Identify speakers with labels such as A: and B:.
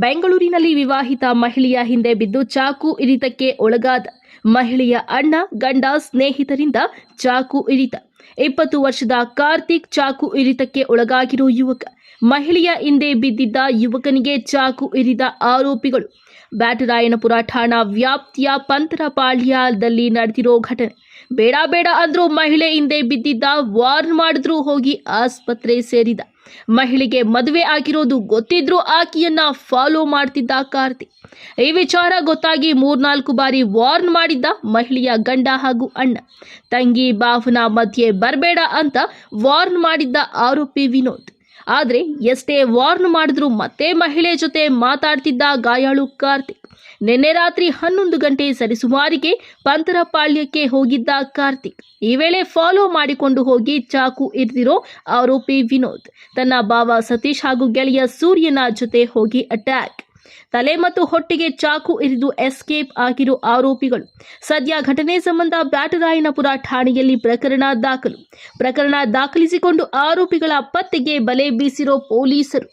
A: ಬೆಂಗಳೂರಿನಲ್ಲಿ ವಿವಾಹಿತ ಮಹಿಳೆಯ ಹಿಂದೆ ಬಿದ್ದು ಚಾಕು ಇರಿತಕ್ಕೆ ಒಳಗಾದ ಮಹಿಳೆಯ ಅಣ್ಣ, ಗಂಡ ಸ್ನೇಹಿತರಿಂದ ಚಾಕು ಇರಿತ. ಇಪ್ಪತ್ತು ವರ್ಷದ ಕಾರ್ತಿಕ್ ಚಾಕು ಇರಿತಕ್ಕೆ ಒಳಗಾಗಿರೋ ಯುವಕ. ಮಹಿಳೆಯ ಹಿಂದೆ ಬಿದ್ದಿದ್ದ ಯುವಕನಿಗೆ ಚಾಕು ಇರಿದ ಆರೋಪಿಗಳು. ಬ್ಯಾಟರಾಯನಪುರ ಠಾಣಾ ವ್ಯಾಪ್ತಿಯ ಪಂತರಪಾಳ್ಯದಲ್ಲಿ ನಡೆದಿರೋ ಘಟನೆ. ಬೇಡ ಬೇಡ ಅಂದ್ರೂ ಮಹಿಳೆ ಹಿಂದೆ ಬಿದ್ದಿದ್ದ ವಾರ್ನ್ ಮಾಡಿದ್ರೂ ಹೋಗಿ ಆಸ್ಪತ್ರೆ ಸೇರಿದ. ಮಹಿಳೆಗೆ ಮದುವೆ ಆಗಿರೋದು ಗೊತ್ತಿದ್ರೂ ಆಕೆಯನ್ನ ಫಾಲೋ ಮಾಡ್ತಿದ್ದ ಕಾರ್ತಿ. ಈ ವಿಚಾರ ಗೊತ್ತಾಗಿ ಮೂರ್ನಾಲ್ಕು ಬಾರಿ ವಾರ್ನ್ ಮಾಡಿದ್ದ ಮಹಿಳೆಯ ಗಂಡ ಹಾಗೂ ಅಣ್ಣ. ತಂಗಿ ಬಾವನ ಮಧ್ಯೆ ಬರಬೇಡ ಅಂತ ವಾರ್ನ್ ಮಾಡಿದ್ದ ಆರೋಪಿ ವಿನೋದ್. ಆದರೆ ಎಷ್ಟೇ ವಾರ್ನ್ ಮಾಡಿದ್ರೂ ಮತ್ತೆ ಮಹಿಳೆ ಜೊತೆ ಮಾತಾಡ್ತಿದ್ದ ಗಾಯಾಳು ಕಾರ್ತಿಕ್. ನಿನ್ನೆ ರಾತ್ರಿ ಹನ್ನೊಂದು ಗಂಟೆ ಸರಿಸುಮಾರಿಗೆ ಪಂತರಪಾಳ್ಯಕ್ಕೆ ಹೋಗಿದ್ದ ಕಾರ್ತಿಕ್. ಈ ವೇಳೆ ಫಾಲೋ ಮಾಡಿಕೊಂಡು ಹೋಗಿ ಚಾಕು ಇರಿದಿರೋ ಆರೋಪಿ ವಿನೋದ್. ತನ್ನ ಬಾವ ಸತೀಶ್ ಹಾಗೂ ಗೆಳೆಯ ಸೂರ್ಯನ ಜೊತೆ ಹೋಗಿ ಅಟ್ಯಾಕ್ ತಲೆ ಮತ್ತು ಹೊಟ್ಟೆಗೆ ಚಾಕು ಇರಿದು ಎಸ್ಕೇಪ್ ಆಗಿರೋ ಆರೋಪಿಗಳು. ಸದ್ಯ ಘಟನೆ ಸಂಬಂಧ ಬ್ಯಾಟರಾಯನಪುರ ಠಾಣೆಯಲ್ಲಿ ಪ್ರಕರಣ ದಾಖಲು. ಪ್ರಕರಣ ದಾಖಲಿಸಿಕೊಂಡು ಆರೋಪಿಗಳ ಪತ್ತೆಗೆ ಬಲೆ ಬೀಸಿರೋ ಪೊಲೀಸರು.